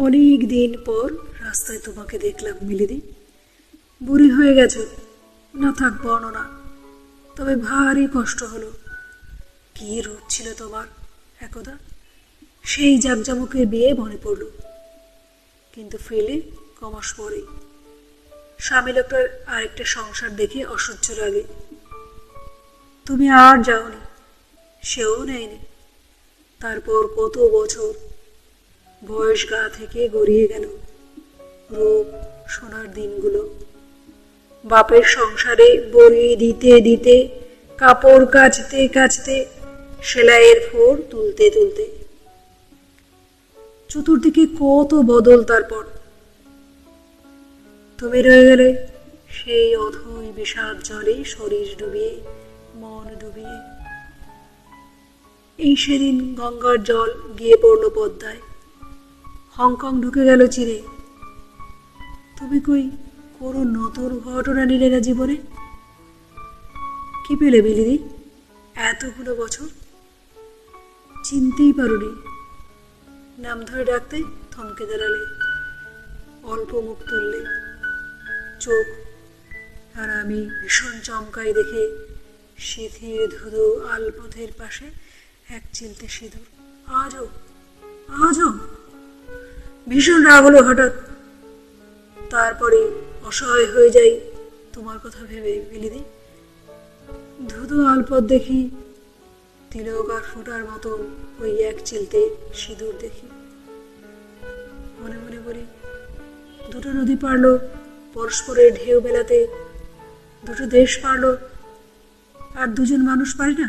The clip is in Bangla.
অনেক দিন পর রাস্তায় তোমাকে দেখলাম, মিলিদি। বুড়ি হয়ে গেছো। না থাক, বর্ণনা। তবে ভারী কষ্ট হলো। কি রূপ ছিল তোমার, একদা? সেই জাকজামুকের বিয়ে মনে পড়ল। কিন্তু ফেলে কমাস পরেই স্বামী লোকটার আরেকটা সংসার দেখে অসহ্য লাগে। তুমি আর যাওনি, সেও নেয়নি। তারপর কত বছর বয়স গা থেকে গড়িয়ে গেল রূপ সোনার দিনগুলো। বাপের সংসারে বড়ি দিতে দিতে, কাপড় কাচতে কাচতে, সেলাইয়ের ফোর তুলতে তুলতে। চতুর্দিকে কত বদল তারপর। তুমি রয়ে গেলে সেই অথই বিষাদ জলে শরীর ডুবিয়ে, মন ডুবিয়ে। এই সেদিন গঙ্গার জল গিয়ে পড়ল পদ্মায়। হংকং ঢুকে গেল চিরে। তুমি কই কোনো নতুন ঘটনা নিলে না জীবনে? কি পেলে বিলিদি এতগুলো বছর? চিনতেই পারোনি। নাম ধরে ডাকতে থমকে দাঁড়ালে। অল্প মুখ তুললে। চোখ আর আমি ভীষণ চমকাই দেখে শিথির ধুধু আলপথের পাশে এক চিলতে সিঁদুর। আজও আজও? ভীষণ রাগ হলো হঠাৎ। তারপরে অসহায় হয়ে যাই, তোমার কথা ভেবে বিলিদি ধুধু আলপথ দেখি, তিলক আর ফোটার মতন ওই এক চিলতে সিঁদুর দেখি। মনে মনে বলি, দুটো নদী পারল, পরস্পরের ঢেউ বেলাতে দুটো দেশ পারল, আর দুজন মানুষ পারে না?